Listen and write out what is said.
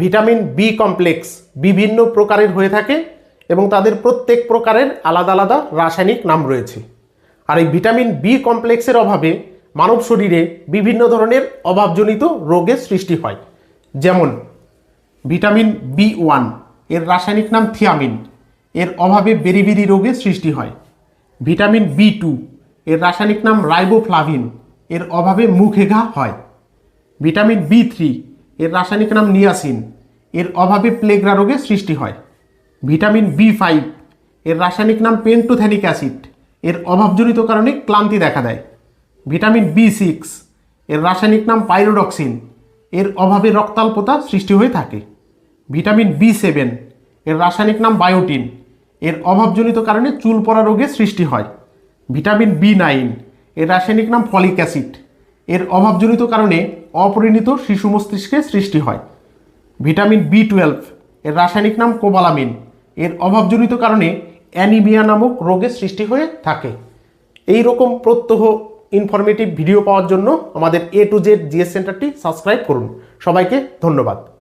Vitamin B complex বিভিন্ন প্রকারের হয়ে থাকে এবং তাদের প্রত্যেক প্রকারের আলাদা আলাদা রাসায়নিক নাম রয়েছে। আর এই ভিটামিন বি কমপ্লেক্সের অভাবে মানব শরীরে বিভিন্ন ধরনের অভাবজনিত রোগের সৃষ্টি হয়। যেমন ভিটামিন বি ওয়ানের রাসায়নিক নাম থিয়ামিন এর অভাবে বেরিবেরি রোগের সৃষ্টি হয়। ভিটামিন বি টু এর রাসায়নিক নাম রাইবোফ্লাভিন এর অভাবে মুখে ঘা হয়। ভিটামিন বি থ্রি এর রাসায়নিক নাম নিয়াসিন। এর অভাবে প্লেগরা রোগের সৃষ্টি হয়। ভিটামিন বি ফাইভ এর রাসায়নিক নাম পেন্টোথ্যানিক অ্যাসিড। এর অভাবজনিত কারণে ক্লান্তি দেখা দেয়। ভিটামিন বি সিক্স এর রাসায়নিক নাম পাইরোডক্সিন। এর অভাবে রক্তাল্পতা সৃষ্টি হয়ে থাকে। ভিটামিন বি সেভেন এর রাসায়নিক নাম বায়োটিন। এর অভাবজনিত কারণে চুল পড়া রোগের সৃষ্টি হয়। ভিটামিন বি নাইন এর রাসায়নিক নাম ফলিক অ্যাসিড। এর অভাবজনিত কারণে অপরিণিত শিশু মস্তিষ্কে সৃষ্টি হয়। ভিটামিন বি টুয়েলভ এর রাসায়নিক নাম কোবালামিন। এর অভাবজনিত কারণে অ্যানিমিয়া নামক রোগের সৃষ্টি হয়ে থাকে। এই রকম প্রত্যহ ইনফরমেটিভ ভিডিও পাওয়ার জন্য আমাদের এ টু জেড জিএস সেন্টারটি সাবস্ক্রাইব করুন। সবাইকে ধন্যবাদ।